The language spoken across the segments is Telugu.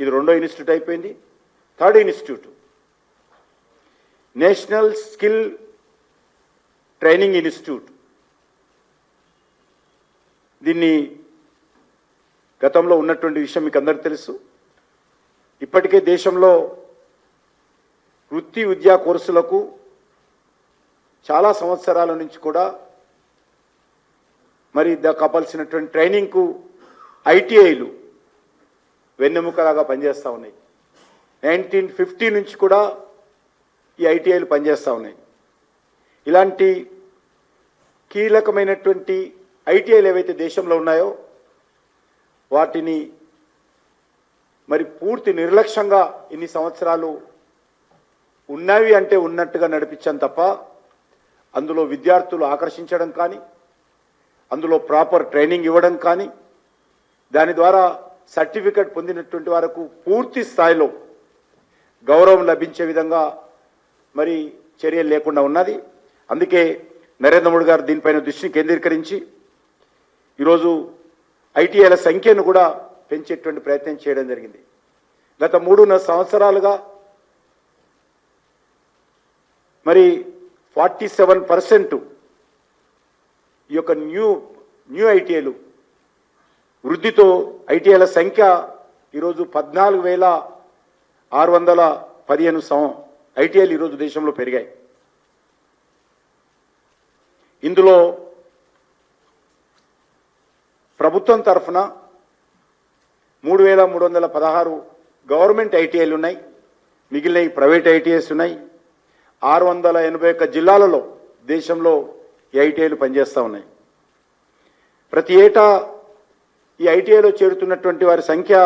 ఇది రెండో ఇన్స్టిట్యూట్ అయిపోయింది. Third institute. National skill training institute. దీన్ని గతంలో ఉన్నటువంటి విషయం మీకు అందరికీ తెలుసు. ఇప్పటికే దేశంలో వృత్తి విద్యా కోర్సులకు చాలా సంవత్సరాల నుంచి కూడా మరి ద ట్రైనింగ్కు ఐటీఐలు వెన్నెముకలాగా పనిచేస్తూ ఉన్నాయి. నైన్టీన్ ఫిఫ్టీ నుంచి కూడా ఈ ఐటీఐలు పనిచేస్తూ ఉన్నాయి. ఇలాంటి కీలకమైనటువంటి ఐటీఐలు ఏవైతే దేశంలో ఉన్నాయో వాటిని మరి పూర్తి నిర్లక్ష్యంగా ఇన్ని సంవత్సరాలు ఉన్నవి అంటే ఉన్నట్టుగా నడిపించాం తప్ప అందులో విద్యార్థులు ఆకర్షించడం కానీ అందులో ప్రాపర్ ట్రైనింగ్ ఇవ్వడం కానీ దాని ద్వారా సర్టిఫికెట్ పొందినటువంటి వరకు పూర్తి స్థాయిలో గౌరవం లభించే విధంగా మరి చర్యలు లేకుండా ఉన్నది. అందుకే నరేంద్ర మోడీ గారు దీనిపైన దృష్టిని కేంద్రీకరించి ఈరోజు ఐటీఐల సంఖ్యను కూడా పెంచేటువంటి ప్రయత్నం చేయడం జరిగింది. గత మూడున్నర సంవత్సరాలుగా మరి ఫార్టీ సెవెన్ పర్సెంట్ ఈ యొక్క న్యూ న్యూ ఐటీఐలు వృద్ధితో ఐటీఐల సంఖ్య ఈరోజు పద్నాలుగు వేల ఆరు వందల పదిహేను సం ఐటీఐలు ఈరోజు దేశంలో పెరిగాయి. ఇందులో ప్రభుత్వం తరఫున మూడు వేల మూడు వందల పదహారు గవర్నమెంట్ ఐటీఐలు ఉన్నాయి. మిగిలిన ప్రైవేట్ ఐటీఐస్ ఉన్నాయి. ఆరు వందల ఎనభై ఒక్క జిల్లాలలో దేశంలో ఈ ఐటీఐలు పనిచేస్తూ ఉన్నాయి. ప్రతి ఏటా ఈ ఐటీఐలో చేరుతున్నటువంటి వారి సంఖ్య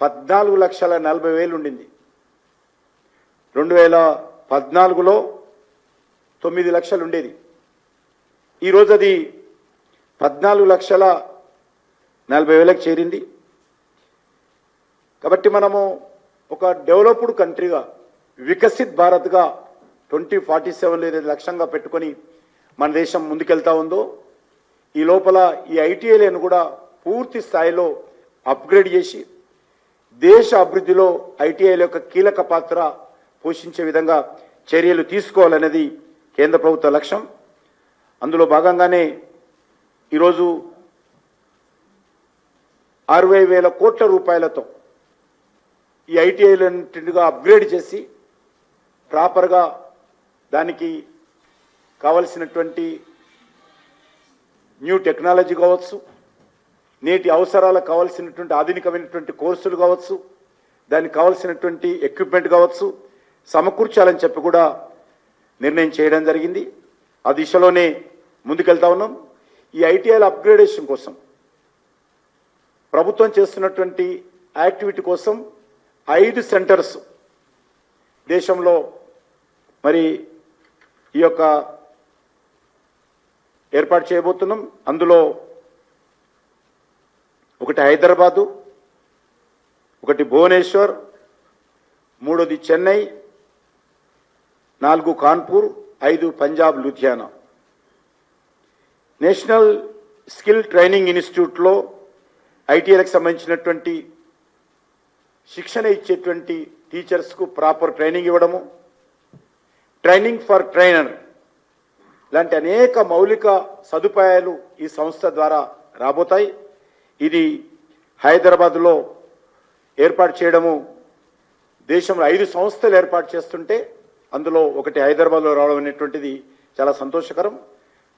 పద్నాలుగు లక్షల నలభై వేలు ఉండింది. రెండు వేల పద్నాలుగులో తొమ్మిది లక్షలు ఉండేది. ఈరోజు అది పద్నాలుగు లక్షల నలభై వేలకు చేరింది. కాబట్టి మనము ఒక డెవలప్డ్ కంట్రీగా వికసిత్ భారత్గా ట్వంటీ ఫార్టీ సెవెన్ ఏదైతే లక్ష్యంగా పెట్టుకొని మన దేశం ముందుకెళ్తా ఉందో ఈ లోపల ఈ ఐటీఐలను కూడా పూర్తి స్థాయిలో అప్గ్రేడ్ చేసి దేశ అభివృద్ధిలో ఐటీఐల యొక్క కీలక పాత్ర పోషించే విధంగా చర్యలు తీసుకోవాలనేది కేంద్ర ప్రభుత్వ లక్ష్యం. అందులో భాగంగానే ఈరోజు అరవై వేల కోట్ల రూపాయలతో ఈ ఐటీఐలన్నింటిగా అప్గ్రేడ్ చేసి ప్రాపర్గా దానికి కావలసినటువంటి న్యూ టెక్నాలజీ కావచ్చు నేటి అవసరాలకు కావాల్సినటువంటి ఆధునికమైనటువంటి కోర్సులు కావచ్చు దానికి కావాల్సినటువంటి ఎక్విప్మెంట్ కావచ్చు సమకూర్చాలని చెప్పి కూడా నిర్ణయం చేయడం జరిగింది. ఆ దిశలోనే ముందుకెళ్తా ఉన్నాం. ఈ ఐటీఐల అప్గ్రేడేషన్ కోసం ప్రభుత్వం చేస్తున్నటువంటి యాక్టివిటీ కోసం ఐదు సెంటర్స్ దేశంలో మరి ఈ యొక్క ఏర్పాటు చేయబోతున్నాం. అందులో ఒకటి హైదరాబాదు ఒకటి భువనేశ్వర్ మూడోది చెన్నై నాలుగు కాన్పూర్ ఐదు Punjab Ludhiana. National skill training ఇన్స్టిట్యూట్లో ఐటీఐలకు సంబంధించినటువంటి శిక్షణ ఇచ్చేటువంటి టీచర్స్కు ప్రాపర్ ట్రైనింగ్ ఇవ్వడము ట్రైనింగ్ ఫర్ ట్రైనర్ లాంటి అనేక మౌలిక సదుపాయాలు ఈ సంస్థ ద్వారా రాబోతాయి. ఇది హైదరాబాద్లో ఏర్పాటు చేయడము దేశంలో ఐదు సంస్థలు ఏర్పాటు చేస్తుంటే అందులో ఒకటి హైదరాబాద్లో రావడం అనేటువంటిది చాలా సంతోషకరం.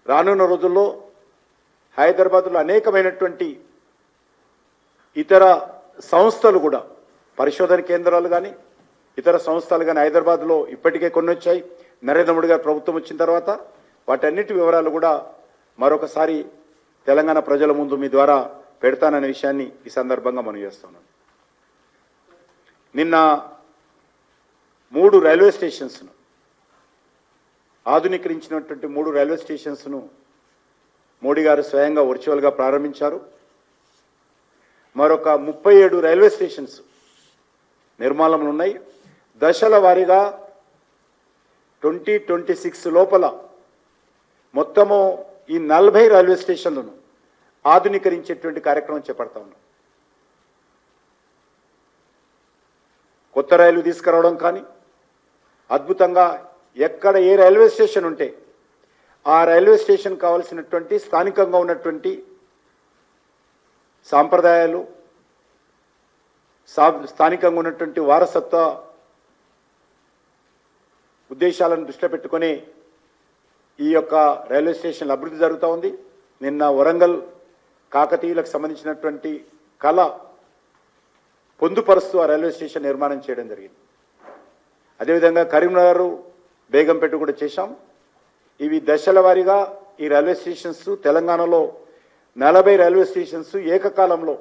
రానున్న రోజుల్లో హైదరాబాద్లో అనేకమైనటువంటి ఇతర సంస్థలు కూడా పరిశోధన కేంద్రాలు కానీ ఇతర సంస్థలు కానీ హైదరాబాద్లో ఇప్పటికే కొన్ని వచ్చాయి నరేంద్ర మోడీ గారు ప్రభుత్వం వచ్చిన తర్వాత వాటన్నిటి వివరాలు కూడా మరొకసారి తెలంగాణ ప్రజల ముందు మీ ద్వారా పెడతాననే విషయాన్ని ఈ సందర్భంగా మనం చేస్తున్నాం. నిన్న మూడు రైల్వే స్టేషన్స్ను ఆధునీకరించినటువంటి మూడు రైల్వే స్టేషన్స్ను మోడీ గారు స్వయంగా వర్చువల్గా ప్రారంభించారు. మరొక ముప్పై ఏడు రైల్వే స్టేషన్స్ నిర్మాణంలో ఉన్నాయి. దశల వారీగా ట్వంటీ ట్వంటీ సిక్స్ లోపల మొత్తము ఈ నలభై రైల్వే స్టేషన్లను ఆధునీకరించేటువంటి కార్యక్రమం చేపడతా ఉన్నాం. కొత్త రైలు తీసుకురావడం కానీ అద్భుతంగా ఎక్కడ ఏ రైల్వే స్టేషన్ ఉంటే ఆ రైల్వే స్టేషన్ కావాల్సినటువంటి స్థానికంగా ఉన్నటువంటి సాంప్రదాయాలు సా స్థానికంగా ఉన్నటువంటి వారసత్వ ఉద్దేశాలను దృష్టిలో పెట్టుకొని ఈ యొక్క రైల్వే స్టేషన్ అభివృద్ధి జరుగుతూ ఉంది. నిన్న వరంగల్ కాకతీయులకు సంబంధించినటువంటి కళ పొందుపరుస్తూ ఆ రైల్వే స్టేషన్ నిర్మాణం చేయడం జరిగింది. అదేవిధంగా కరీంనగర్ బేగంపేట కూడా చేశాం. ఇవి దశల వారీగా ఈ రైల్వే స్టేషన్స్ తెలంగాణలో నలభై రైల్వే స్టేషన్స్ ఏకకాలంలో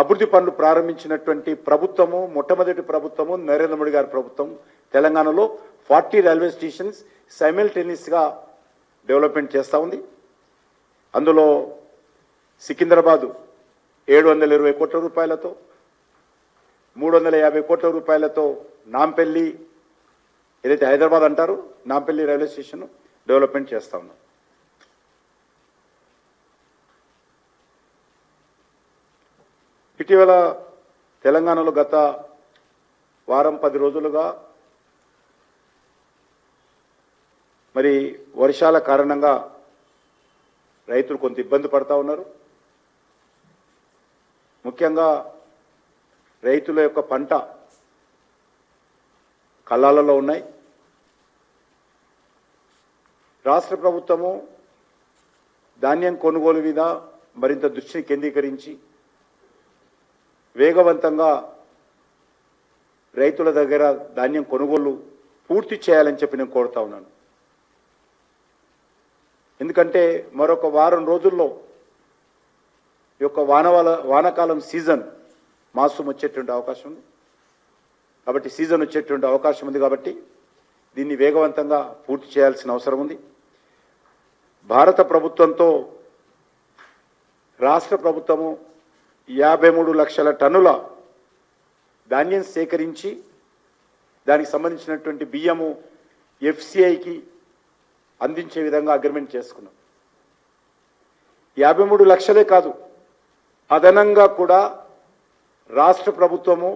అభివృద్ధి పనులు ప్రారంభించినటువంటి ప్రభుత్వము మొట్టమొదటి ప్రభుత్వము నరేంద్ర మోడీ గారి ప్రభుత్వం తెలంగాణలో ఫార్టీ రైల్వే స్టేషన్స్ సైమిల్టేనియస్గా డెవలప్మెంట్ చేస్తూ ఉంది. అందులో సికింద్రాబాదు ఏడు వందల ఇరవై కోట్ల రూపాయలతో మూడు వందల యాభై కోట్ల రూపాయలతో నాంపల్లి ఏదైతే హైదరాబాద్ అంటారు నాంపల్లి రైల్వే స్టేషన్ డెవలప్మెంట్ చేస్తా ఉన్నాం ఇటీవల తెలంగాణలో గత వారం పది రోజులుగా మరి వర్షాల కారణంగా రైతులు కొంత ఇబ్బంది పడతా ఉన్నారు. ముఖ్యంగా రైతుల యొక్క పంట కళ్ళాలలో ఉన్నాయి. రాష్ట్ర ప్రభుత్వము ధాన్యం కొనుగోలు మీద మరింత దృష్టిని కేంద్రీకరించి వేగవంతంగా రైతుల దగ్గర ధాన్యం కొనుగోలు పూర్తి చేయాలని చెప్పి నేను కోరుతా ఉన్నాను. ఎందుకంటే మరొక వారం రోజుల్లో ఈ యొక్క వానవాల వానకాలం సీజన్ మాసం వచ్చేటువంటి అవకాశం ఉంది. కాబట్టి సీజన్ వచ్చేటువంటి అవకాశం ఉంది కాబట్టి దీన్ని వేగవంతంగా పూర్తి చేయాల్సిన అవసరం ఉంది. భారత ప్రభుత్వంతో రాష్ట్ర ప్రభుత్వము యాభై మూడు లక్షల టన్నుల ధాన్యం సేకరించి దానికి సంబంధించినటువంటి బియ్యము ఎఫ్సిఐకి అందించే విధంగా అగ్రిమెంట్ చేసుకున్నాం. యాభై మూడు లక్షలే కాదు అదనంగా కూడా రాష్ట్ర ప్రభుత్వము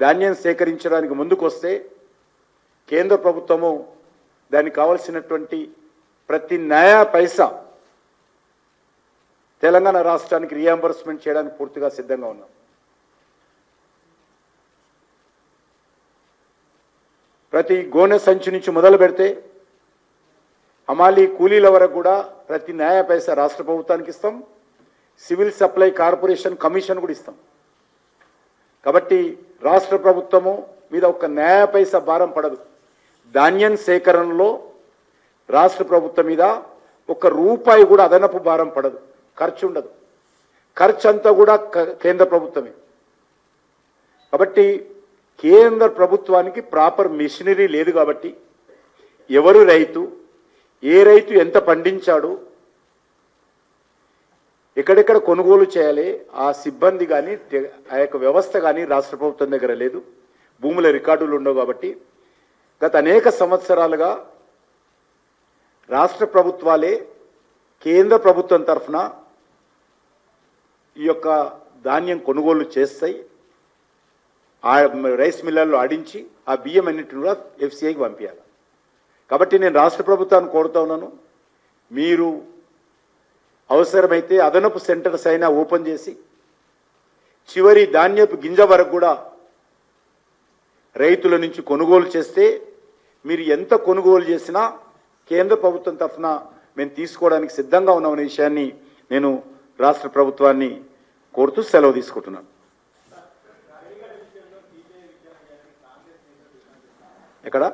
ధాన్యం సేకరించడానికి ముందుకొస్తే కేంద్ర ప్రభుత్వము దానికి కావలసినటువంటి ప్రతి న్యాయ పైసా తెలంగాణ రాష్ట్రానికి రియంబర్స్మెంట్ చేయడానికి పూర్తిగా సిద్ధంగా ఉన్నాం. ప్రతి గోనె సంచి నుంచి మొదలు పెడితే హమాలీ కూలీల వరకు కూడా ప్రతి న్యాయ పైస రాష్ట్ర ప్రభుత్వానికి ఇస్తాం. సివిల్ సప్లై కార్పొరేషన్ కమిషన్ కూడా ఇస్తాం. కాబట్టి రాష్ట్ర ప్రభుత్వము మీద ఒక న్యాయ పైస భారం పడదు. ధాన్యం సేకరణలో రాష్ట్ర ప్రభుత్వం మీద ఒక రూపాయి కూడా అదనపు భారం పడదు. ఖర్చు ఉండదు. ఖర్చు అంతా కూడా క- కేంద్ర ప్రభుత్వమే. కాబట్టి కేంద్ర ప్రభుత్వానికి ప్రాపర్ మిషనరీ లేదు కాబట్టి ఎవరు రైతు ఏ రైతు ఎంత పండించాడు? ఎక్కడెక్కడ కొనుగోలు చేయాలి? ఆ సిబ్బంది కానీ ఆ యొక్క వ్యవస్థ కానీ రాష్ట్ర ప్రభుత్వం దగ్గర లేదు. భూముల రికార్డులు ఉండవు కాబట్టి. గత అనేక సంవత్సరాలుగా రాష్ట్ర ప్రభుత్వాలే కేంద్ర ప్రభుత్వం తరఫున ఈ యొక్క ధాన్యం కొనుగోలు చేస్తాయి. ఆ రైస్ మిల్లర్లు ఆడించి ఆ బియ్యం అన్నింటిని కూడా ఎఫ్సిఐకి పంపించాలి కాబట్టి నేను రాష్ట్ర ప్రభుత్వాన్ని కోరుతా ఉన్నాను. మీరు అవసరమైతే అదనపు సెంటర్స్ అయినా ఓపెన్ చేసి చివరి ధాన్యపు గింజ వరకు కూడా రైతుల నుంచి కొనుగోలు చేస్తే మీరు ఎంత కొనుగోలు చేసినా కేంద్ర ప్రభుత్వం తరఫున మేము తీసుకోవడానికి సిద్ధంగా ఉన్నామనే విషయాన్ని నేను రాష్ట్ర ప్రభుత్వాన్ని కోరుతూ సెలవు తీసుకుంటున్నాను. ఎక్కడ?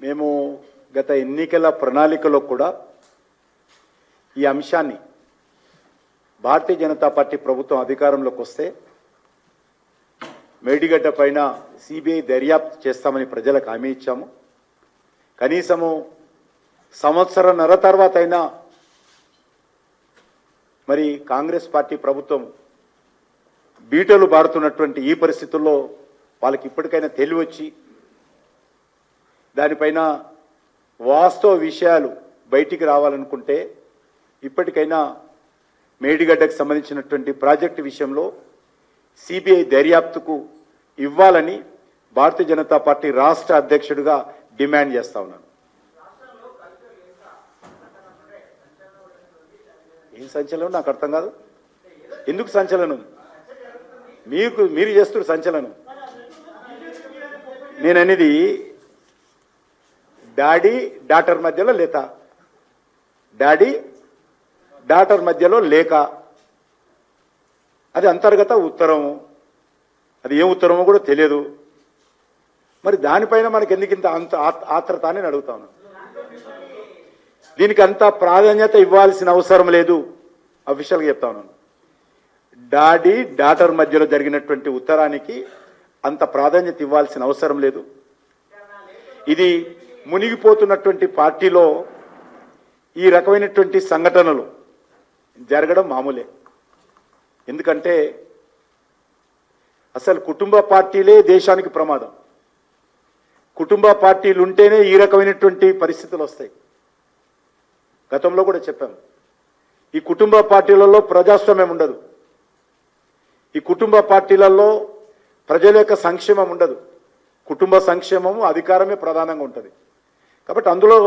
మేము గత ఎన్నికల ప్రణాళికలో కూడా ఈ అంశాన్ని భారతీయ జనతా పార్టీ ప్రభుత్వం అధికారంలోకి వస్తే మేడిగడ్డ పైన సిబిఐ దర్యాప్తు చేస్తామని ప్రజలకు హామీ ఇచ్చాము. కనీసము సంవత్సరన్నర తర్వాత అయినా మరి కాంగ్రెస్ పార్టీ ప్రభుత్వం బీటలు బారుతున్నటువంటి ఈ పరిస్థితుల్లో వాళ్ళకి ఇప్పటికైనా తెలివి వచ్చి దానిపైన వాస్తవ విషయాలు బయటికి రావాలనుకుంటే ఇప్పటికైనా మేడిగడ్డకు సంబంధించినటువంటి ప్రాజెక్టు విషయంలో సిబిఐ దర్యాప్తుకు ఇవ్వాలని భారతీయ జనతా పార్టీ రాష్ట్ర అధ్యక్షుడిగా డిమాండ్ చేస్తా ఉన్నాను. ఏం సంచలనం? నాకు అర్థం కాదు. ఎందుకు సంచలనం? మీకు మీరు చేస్తున్నారు సంచలనం. నేను అనేది డాడీ డాటర్ మధ్యలో లేత. డాడీ డాటర్ మధ్యలో లేక. అది అంతర్గత ఉత్తరము. అది ఏ ఉత్తరమో కూడా తెలియదు. మరి దానిపైన మనకి ఎందుకు ఇంత అంత ఆత్రత అని అడుగుతాను దీనికి అంత ప్రాధాన్యత ఇవ్వాల్సిన అవసరం లేదు. అఫీషియల్గా చెప్తా ఉన్నాను. డాడీ డాటర్ మధ్యలో జరిగినటువంటి ఉత్తరానికి అంత ప్రాధాన్యత ఇవ్వాల్సిన అవసరం లేదు. ఇది మునిగిపోతున్నటువంటి పార్టీలో ఈ రకమైనటువంటి సంఘటనలు జరగడం మామూలే. ఎందుకంటే అసలు కుటుంబ పార్టీలే దేశానికి ప్రమాదం. కుటుంబ పార్టీలు ఉంటేనే ఈ రకమైనటువంటి పరిస్థితులు వస్తాయి గతంలో కూడా చెప్పాము ఈ కుటుంబ పార్టీలలో ప్రజాస్వామ్యం ఉండదు. ఈ కుటుంబ పార్టీలలో ప్రజల యొక్క సంక్షేమం ఉండదు. కుటుంబ సంక్షేమము అధికారమే ప్రధానంగా ఉంటుంది. కాబట్టి అందులో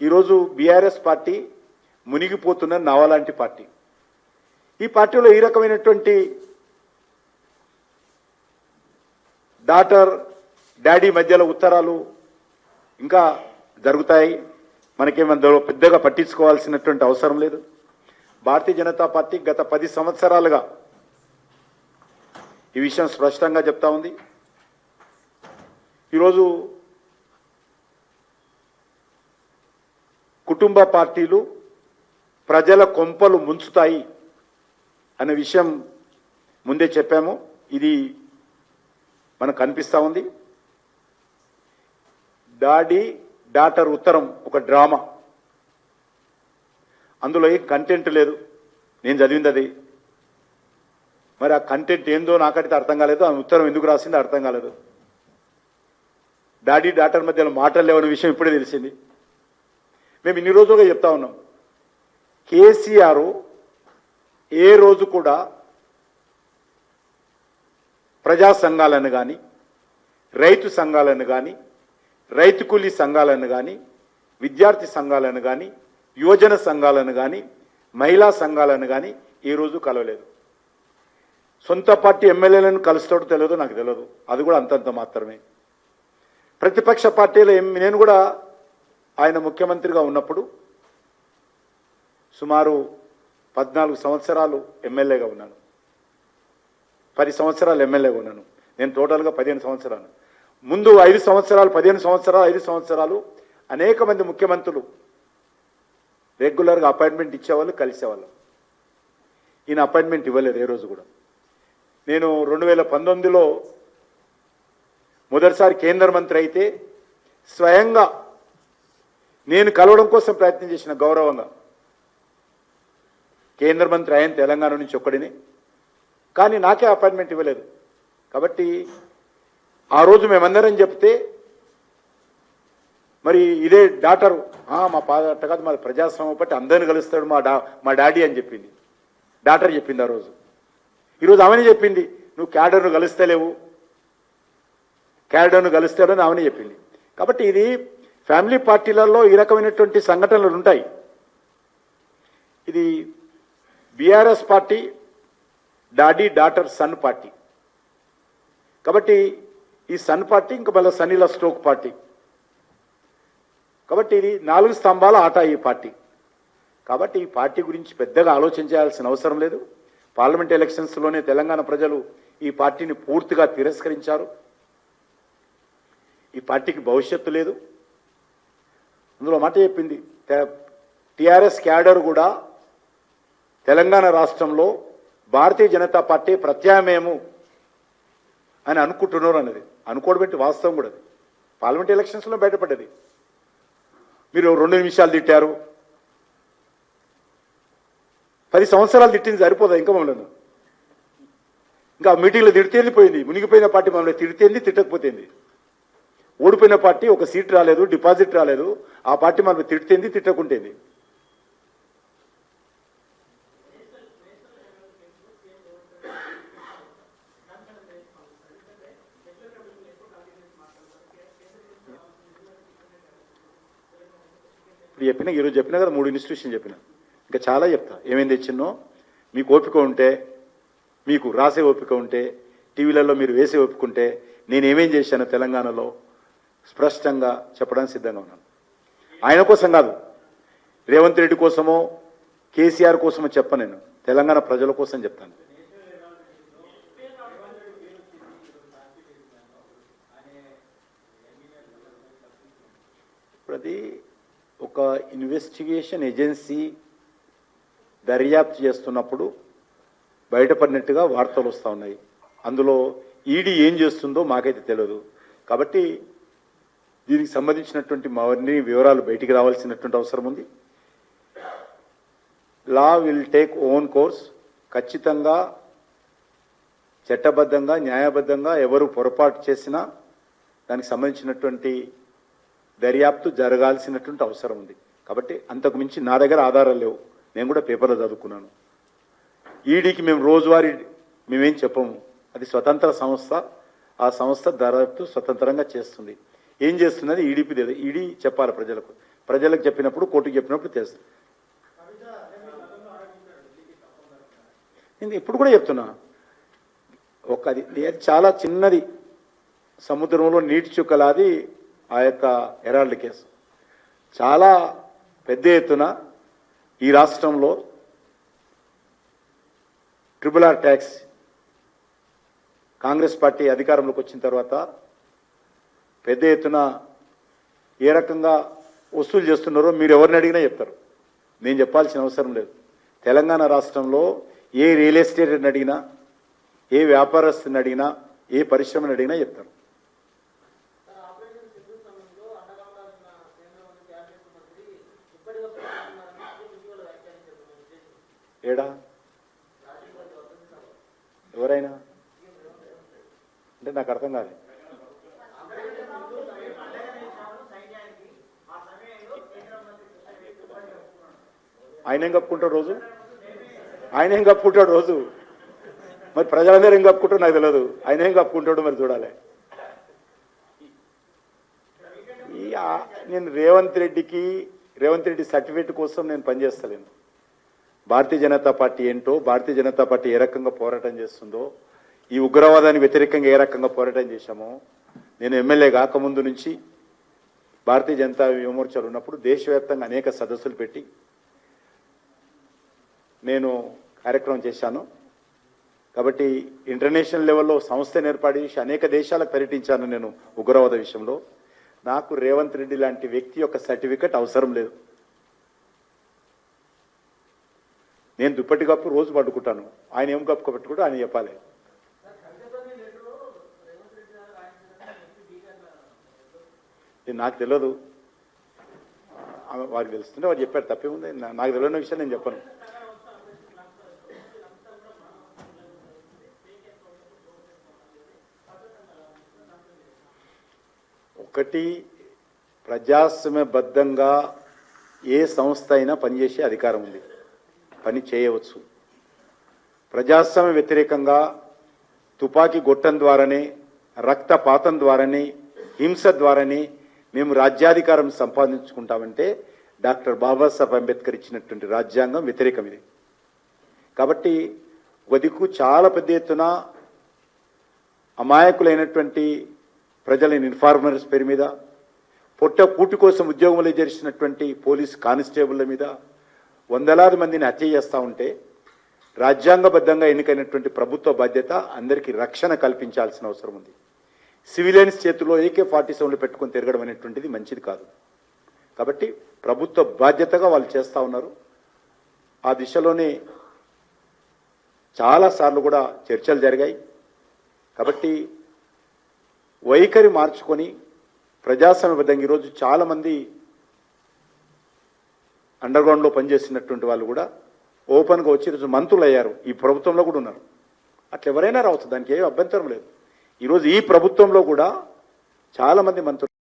ఈరోజు బీఆర్ఎస్ పార్టీ మునిగిపోతున్న నవలాంటి పార్టీ. ఈ పార్టీలో ఈ రకమైనటువంటి డాటర్ డాడీ మధ్యలో ఉత్తరాలు ఇంకా జరుగుతాయి. మనకేమందులో పెద్దగా పట్టించుకోవాల్సినటువంటి అవసరం లేదు. భారతీయ జనతా పార్టీ గత పది సంవత్సరాలుగా ఈ విషయం స్పష్టంగా చెప్తా ఉంది. ఈరోజు కుటుంబ పార్టీలు ప్రజల కొంపలు ముంచుతాయి అనే విషయం ముందే చెప్పాము. ఇది మనకు కనిపిస్తూ ఉంది. డాడీ డాటర్ ఉత్తరం ఒక డ్రామా. అందులో ఏ కంటెంట్ లేదు. నేను చదివింది అది. మరి ఆ కంటెంట్ ఏందో నాకైతే అర్థం కాలేదు. ఆ ఉత్తరం ఎందుకు రాసిందో అర్థం కాలేదు. డాడీ డాటర్ మధ్యలో మాటలు లేవని విషయం ఇప్పుడే తెలిసింది. మేము ఇన్ని రోజులుగా చెప్తా ఉన్నాం. కేసీఆర్ ఏ రోజు కూడా ప్రజా సంఘాలను కానీ రైతు సంఘాలను కానీ రైతు కూలీ సంఘాలను కానీ విద్యార్థి సంఘాలను కానీ యువజన సంఘాలను కానీ మహిళా సంఘాలను కానీ ఈరోజు రోజు కలవలేదు. సొంత పార్టీ ఎమ్మెల్యేలను కలుస్తాడో తెలియదు నాకు తెలియదు. అది కూడా అంతంత మాత్రమే. ప్రతిపక్ష పార్టీలో నేను కూడా ఆయన ముఖ్యమంత్రిగా ఉన్నప్పుడు సుమారు పద్నాలుగు సంవత్సరాలు ఎమ్మెల్యేగా ఉన్నాను. పది సంవత్సరాలు ఎమ్మెల్యేగా ఉన్నాను. నేను టోటల్గా పదిహేను సంవత్సరాలు. ముందు ఐదు సంవత్సరాలు పదిహేను సంవత్సరాలు ఐదు సంవత్సరాలు అనేక మంది ముఖ్యమంత్రులు రెగ్యులర్గా అపాయింట్మెంట్ ఇచ్చేవాళ్ళు కలిసేవాళ్ళం. ఈయన అపాయింట్మెంట్ ఇవ్వలేదు ఏ రోజు కూడా. నేను రెండు వేల పంతొమ్మిదిలో మొదటిసారి కేంద్ర మంత్రి అయితే స్వయంగా నేను కలవడం కోసం ప్రయత్నం చేసిన గౌరవంగా కేంద్ర మంత్రి ఆయన తెలంగాణ నుంచి ఒక్కడిని. కానీ నాకే అపాయింట్మెంట్ ఇవ్వలేదు. కాబట్టి ఆ రోజు మేమందరం చెప్తే మరి ఇదే డాటరు మా పాదట కాదు మా ప్రజాస్వామ్యం బట్టి అందరిని కలుస్తాడు మా డా మా డాడీ అని చెప్పింది. డాటర్ చెప్పింది ఆ రోజు. ఈరోజు ఆమెనే చెప్పింది నువ్వు క్యాడర్ను కలుస్తలేవు. క్యాడర్ను కలుస్తాడని ఆమెనే చెప్పింది. కాబట్టి ఇది ఫ్యామిలీ పార్టీలలో ఈ రకమైనటువంటి సంఘటనలు ఉంటాయి. ఇది BRS party daddy daughter son party. కాబట్టి ఈ సన్ పార్టీ ఇంకా మళ్ళీ సనీల స్ట్రోక్ పార్టీ. కాబట్టి ఇది నాలుగు స్తంభాల ఆట ఈ పార్టీ. కాబట్టి ఈ పార్టీ గురించి పెద్దగా ఆలోచించాల్సిన అవసరం లేదు. పార్లమెంట్ ఎలక్షన్స్లోనే తెలంగాణ ప్రజలు ఈ పార్టీని పూర్తిగా తిరస్కరించారు. ఈ పార్టీకి భవిష్యత్తు లేదు. అందులో మాట చెప్పింది. టిఆర్ఎస్ క్యాడర్ కూడా తెలంగాణ రాష్ట్రంలో భారతీయ జనతా పార్టీ ప్రత్యామ్నాయము అని అనుకుంటున్నారు అన్నది. అనుకోవడం వాస్తవం కూడా అది. పార్లమెంట్ ఎలక్షన్స్లో బయటపడ్డది. మీరు రెండు నిమిషాలు తిట్టారు. పది సంవత్సరాలు తిట్టింది సరిపోదా ఇంకా మమ్మల్ని? ఇంకా మీటింగ్లో తిడితేంది పోయింది. మునిగిపోయిన పార్టీ మమ్మల్ని తిడితేంది తిట్టకపోతేంది? ఓడిపోయిన పార్టీ ఒక సీట్ రాలేదు డిపాజిట్ రాలేదు. ఆ పార్టీ మనం తిట్టింది తిట్టకుంటేంది. ఇప్పుడు చెప్పిన ఈరోజు చెప్పినా కదా మూడు ఇన్స్టిట్యూషన్ చెప్పిన. ఇంకా చాలా చెప్తా. ఏమేమి తెచ్చినో మీకు ఓపిక ఉంటే మీకు రాసే ఓపిక ఉంటే టీవీలలో మీరు వేసే ఒప్పుకుంటే నేను ఏమేం చేశాను తెలంగాణలో స్పష్టంగా చెప్పడానికి సిద్ధంగా ఉన్నాను. ఆయన కోసం కాదు రేవంత్ రెడ్డి కోసమో కేసీఆర్ కోసమో చెప్ప నేను. తెలంగాణ ప్రజల కోసం చెప్తాను. ఇప్పుడు అది ఒక ఇన్వెస్టిగేషన్ ఏజెన్సీ దర్యాప్తు చేస్తున్నప్పుడు బయటపడినట్టుగా వార్తలు వస్తూ ఉన్నాయి. అందులో ఈడీ ఏం చేస్తుందో మాకైతే తెలియదు. కాబట్టి దీనికి సంబంధించినటువంటి మరిన్ని వివరాలు బయటికి రావాల్సినటువంటి అవసరం ఉంది. Law will take own course ఖచ్చితంగా చట్టబద్ధంగా న్యాయబద్ధంగా ఎవరు పొరపాటు చేసినా దానికి సంబంధించినటువంటి దర్యాప్తు జరగాల్సినటువంటి అవసరం ఉంది. కాబట్టి అంతకు మించి నా దగ్గర ఆధారాలు లేవు. నేను కూడా పేపర్లో చదువుకున్నాను. ఈడీకి మేము రోజువారీ మేమేం చెప్పము. అది స్వతంత్ర సంస్థ. ఆ సంస్థ దర్యాప్తు స్వతంత్రంగా చేస్తుంది. ఏం చేస్తున్నది? ఈడీపీ తెలియదు ఈడీ చెప్పాలి ప్రజలకు. ప్రజలకు చెప్పినప్పుడు కోర్టుకు చెప్పినప్పుడు తెలుస్తుంది నేను ఇప్పుడు కూడా చెప్తున్నా. ఒక అది చాలా చిన్నది. సముద్రంలో నీటి చుక్కలాది ఆ యొక్క ఎరాల్డ్ కేసు. చాలా పెద్ద ఎత్తున ఈ రాష్ట్రంలో triple R tax Congress party అధికారంలోకి వచ్చిన తర్వాత పెద్ద ఎత్తున ఏ రకంగా వసూలు చేస్తున్నారో మీరు ఎవరిని అడిగినా చెప్తారు. నేను చెప్పాల్సిన అవసరం లేదు. తెలంగాణ రాష్ట్రంలో ఏ రియల్ ఎస్టేట్ని అడిగినా ఏ వ్యాపారస్తుని అడిగినా ఏ పరిశ్రమని అడిగినా చెప్తారు. ఏడా? ఎవరైనా? అంటే నాకు అర్థం కాదు ఆయన ఏం కప్పుకుంటాడు రోజు? ఆయన ఏం కప్పుకుంటాడు రోజు? మరి ప్రజలందరూ ఏం కప్పుకుంటారో నాకు తెలియదు ఆయన ఏం కప్పుకుంటాడు మరి చూడాలి. ఈ నేను రేవంత్ రెడ్డికి రేవంత్ రెడ్డి సర్టిఫికేట్ కోసం నేను పనిచేస్తలేను. భారతీయ జనతా పార్టీ ఏంటో భారతీయ జనతా పార్టీ ఏ రకంగా పోరాటం చేస్తుందో ఈ ఉగ్రవాదానికి వ్యతిరేకంగా ఏ రకంగా పోరాటం చేశామో నేను ఎమ్మెల్యే కాకముందు నుంచి భారతీయ జనతా యువమోర్చాలు ఉన్నప్పుడు దేశవ్యాప్తంగా అనేక సదస్సులు పెట్టి నేను కార్యక్రమం చేశాను. కాబట్టి ఇంటర్నేషనల్ లెవెల్లో సంస్థను ఏర్పాటు చేసి అనేక దేశాలకు పర్యటించాను నేను ఉగ్రవాద విషయంలో. నాకు రేవంత్ రెడ్డి లాంటి వ్యక్తి యొక్క సర్టిఫికెట్ అవసరం లేదు. నేను దుప్పటి కప్పు రోజు పట్టుకుంటాను. ఆయన ఏం కప్పు పెట్టుకుంటూ ఆయన చెప్పాలి. నాకు తెలియదు. ఆమె వారికి తెలుస్తుంటే వారు చెప్పారు తప్పేముంది? నాకు తెలియని విషయం నేను చెప్పను. ఒకటి ప్రజాస్వామ్యబద్ధంగా ఏ సంస్థ అయినా పనిచేసే అధికారం ఉంది. పని చేయవచ్చు. ప్రజాస్వామ్య వ్యతిరేకంగా తుపాకీ గొట్టం ద్వారానే రక్తపాతం ద్వారానే హింస ద్వారానే మేము రాజ్యాధికారం సంపాదించుకుంటామంటే డాక్టర్ బాబాసాహెబ్ అంబేద్కర్ ఇచ్చినటువంటి రాజ్యాంగం వ్యతిరేకం ఇది. కాబట్టి ఒక దిక్కు చాలా పెద్ద ఎత్తున అమాయకులైనటువంటి ప్రజలని ఇన్ఫార్మర్స్ పేరు మీద పొట్ట కూటి కోసం ఉద్యోగంలో చేసినటువంటి పోలీస్ కానిస్టేబుల్ల మీద వందలాది మందిని హత్య చేస్తూ ఉంటే రాజ్యాంగబద్ధంగా ఎన్నికైనటువంటి ప్రభుత్వ బాధ్యత అందరికీ రక్షణ కల్పించాల్సిన అవసరం ఉంది. సివిలియన్స్ చేతిలో ఏకే ఫార్టీ సెవెన్లు పెట్టుకొని తిరగడం అనేటువంటిది మంచిది కాదు. కాబట్టి ప్రభుత్వ బాధ్యతగా వాళ్ళు చేస్తూ ఉన్నారు. ఆ దిశలోనే చాలాసార్లు కూడా చర్చలు జరిగాయి. కాబట్టి వైఖరి మార్చుకొని ప్రజాస్వామ్యబద్ధంగా ఈరోజు చాలామంది అండర్గ్రౌండ్లో పనిచేసినటువంటి వాళ్ళు కూడా ఓపెన్గా వచ్చి ఈరోజు మంత్రులు అయ్యారు ఈ ప్రభుత్వంలో కూడా ఉన్నారు. అట్లా ఎవరైనా రావచ్చు. దానికి ఏ అభ్యంతరం లేదు. ఈరోజు ఈ ప్రభుత్వంలో కూడా చాలా మంది మంత్రులు